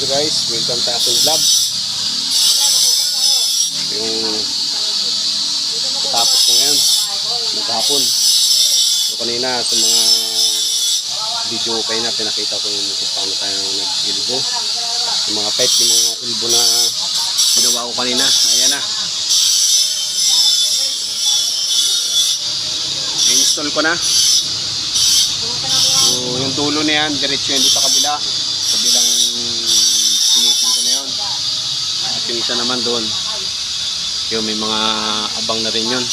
So guys, welcome sa ating vlog. Yung tapos ko ngayon, maghapon. So kanina sa mga video kayo na pinakita ko yung kung paano tayo nag-ilbo. Yung mga pipe, yung mga ilbo na ginawa ko kanina. Ayan na. I-install ko na. So, yung dulo na yan, diretso yan dito kabila. Kabilang yung isa naman doon. Yung may mga abang na rin yun.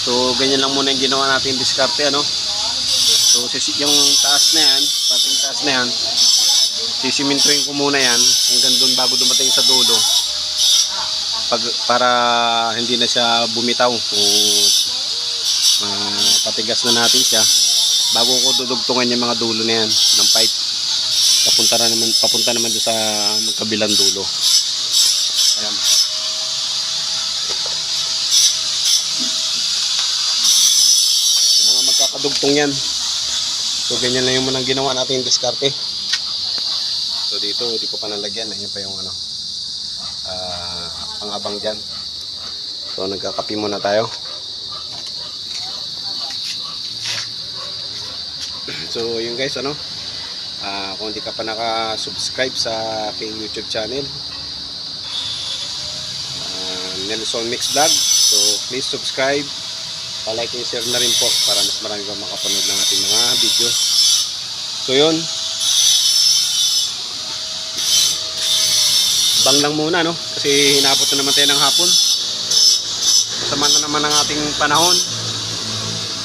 So, ganyan lang muna yung ginawa natin diskarte, ano. So, yung taas na yan, pating taas na yan, sisimintuin ko muna yan hanggang doon bago dumating sa dulo. Pag, para hindi na siya bumitaw o ah, patigas na natin siya bago ko dudugtungan yung mga dulo na yan ng pipe papunta na naman papunta naman doon sa magkabilang dulo. Ayan. Yung mga magkakadugtong yan. So ganyan lang yung munang ginawa natin yung diskarte. So dito hindi ko pa nalagyan. Ayun pa yung ano ah ang abang dyan. So nagkakapi muna tayo. So yun guys ano ah kung hindi ka pa naka-subscribe sa aking YouTube channel ah, Nelson Mix Vlog. So please subscribe. Pa-like and share na rin po para mas marami pa makapanood ng ating mga videos so yun. Bang lang muna no? Kasi hinapot na naman tayo ng hapon. Sama na naman ang ating panahon.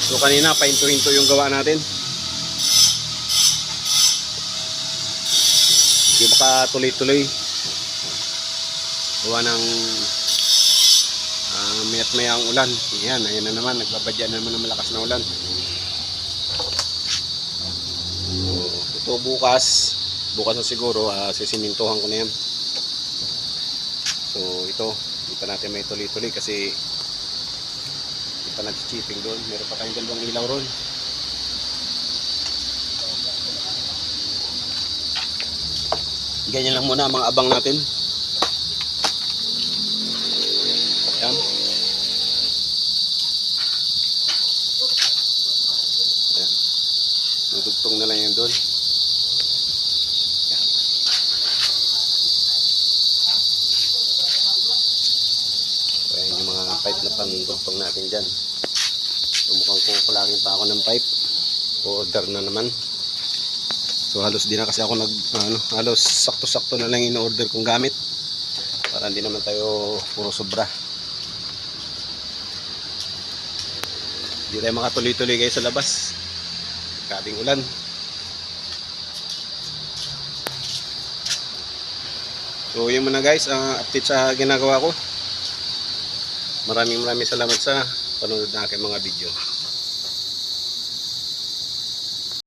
So kanina pahinto-hinto yung gawa natin Hindi makatuloy-tuloy. Gawa ng uh, mayat maya ang ulan. Yan, ayan na naman. Nagbabadya na naman ng malakas na ulan. So, ito bukas. Bukas na siguro. Uh, sisimintuhan ko na yan. So, ito. Hindi pa natin may tuloy-tuloy kasi hindi pa nag-chipping doon. Meron pa tayong dalawang ilaw ron. Ganyan lang muna ang mga abang natin. Yan. Yan. Dudugtong na lang yan doon. Yan. So, yan yung mga pipe na pandugtong natin dyan. So, mukhang kukulangin pa ako ng pipe. Order na naman. So halos di na kasi ako nag ano, halos sakto-sakto na lang in-order kong gamit. Para hindi naman tayo puro sobra. Hindi tayo makatuloy-tuloy kayo sa labas. Kabing ulan. So yun muna guys, ang update sa ginagawa ko. Maraming maraming salamat sa panonood ng aking mga video.